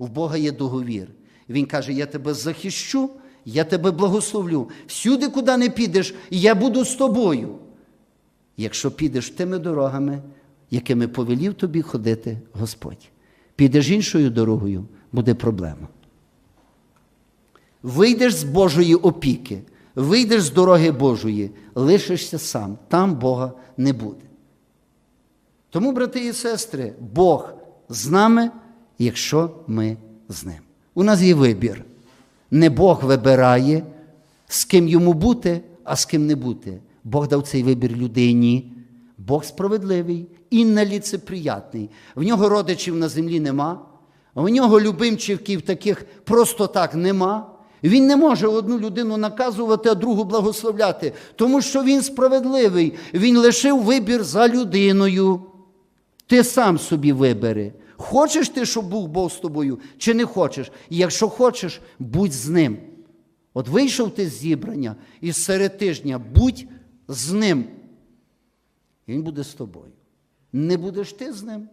В Бога є договір. Він каже: Я тебе захищу, я тебе благословлю. Всюди, куди не підеш, я буду з тобою. Якщо підеш тими дорогами, якими повелів тобі ходити Господь. Підеш іншою дорогою, буде проблема. Вийдеш з Божої опіки, вийдеш з дороги Божої, лишишся сам, там Бога не буде. Тому, брати і сестри, Бог з нами, якщо ми з ним. У нас є вибір. Не Бог вибирає, з ким йому бути, а з ким не бути. Бог дав цей вибір людині. Бог справедливий і неліцеприятний. В нього родичів на землі нема, в нього любимчиків таких просто так нема. Він не може одну людину наказувати, а другу благословляти, тому що він справедливий. Він лишив вибір за людиною. Ти сам собі вибери. Хочеш ти, щоб був Бог з тобою, чи не хочеш? І якщо хочеш, будь з ним. От вийшов ти з зібрання і серед тижня будь з ним. І Він буде з тобою. Не будеш ти з ним,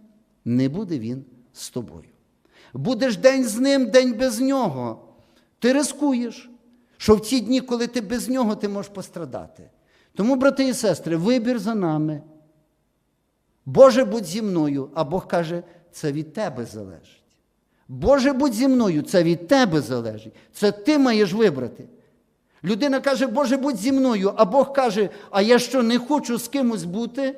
не буде він з тобою. Будеш день з ним, день без нього. Ти рискуєш, що в ті дні, коли ти без нього, ти можеш пострадати. Тому, брати і сестри, вибір за нами. Боже, будь зі мною, а Бог каже, це від тебе залежить. Боже, будь зі мною, це від тебе залежить. Це ти маєш вибрати. Людина каже, Боже, будь зі мною, а Бог каже, а я що не хочу з кимось бути?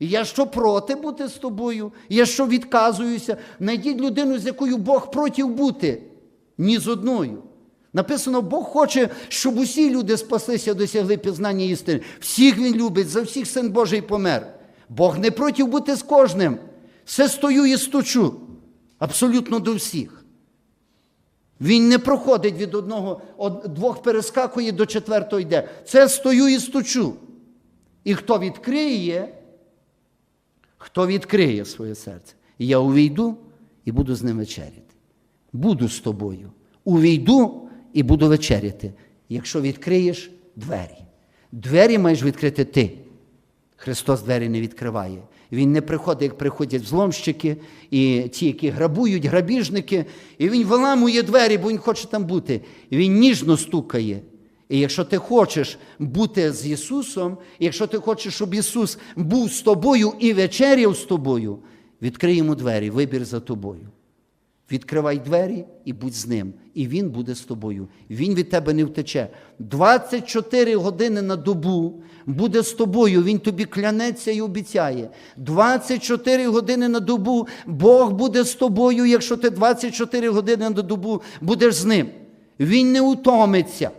Я що проти бути з тобою? Я що відказуюся? Найдіть людину, з якою Бог проти бути, ні з одною. Написано, Бог хоче, щоб усі люди спаслися, досягли пізнання істини. Всіх Він любить, за всіх син Божий помер. Бог не проти бути з кожним. Все стою і стучу. Абсолютно до всіх. Він не проходить від одного, од, двох перескакує до четвертого йде. Це стою і стучу. І хто відкриє, хто відкриє своє серце, І я увійду і буду з ним вечеряти. Буду з тобою. Увійду і буду вечеряти. Якщо відкриєш двері. Двері маєш відкрити ти. Христос двері не відкриває. Він не приходить, як приходять зломщики і ті, які грабують, грабіжники, і він виламує двері, бо він хоче там бути. І Він ніжно стукає. І якщо ти хочеш бути з Ісусом, і якщо ти хочеш, щоб Ісус був з тобою і вечеряв з тобою, відкрий йому двері, вибір за тобою. Відкривай двері і будь з ним. І він буде з тобою. Він від тебе не втече. 24 години на добу буде з тобою. Він тобі клянеться і обіцяє. 24 години на добу Бог буде з тобою, якщо ти 24 години на добу будеш з ним. Він не утомиться.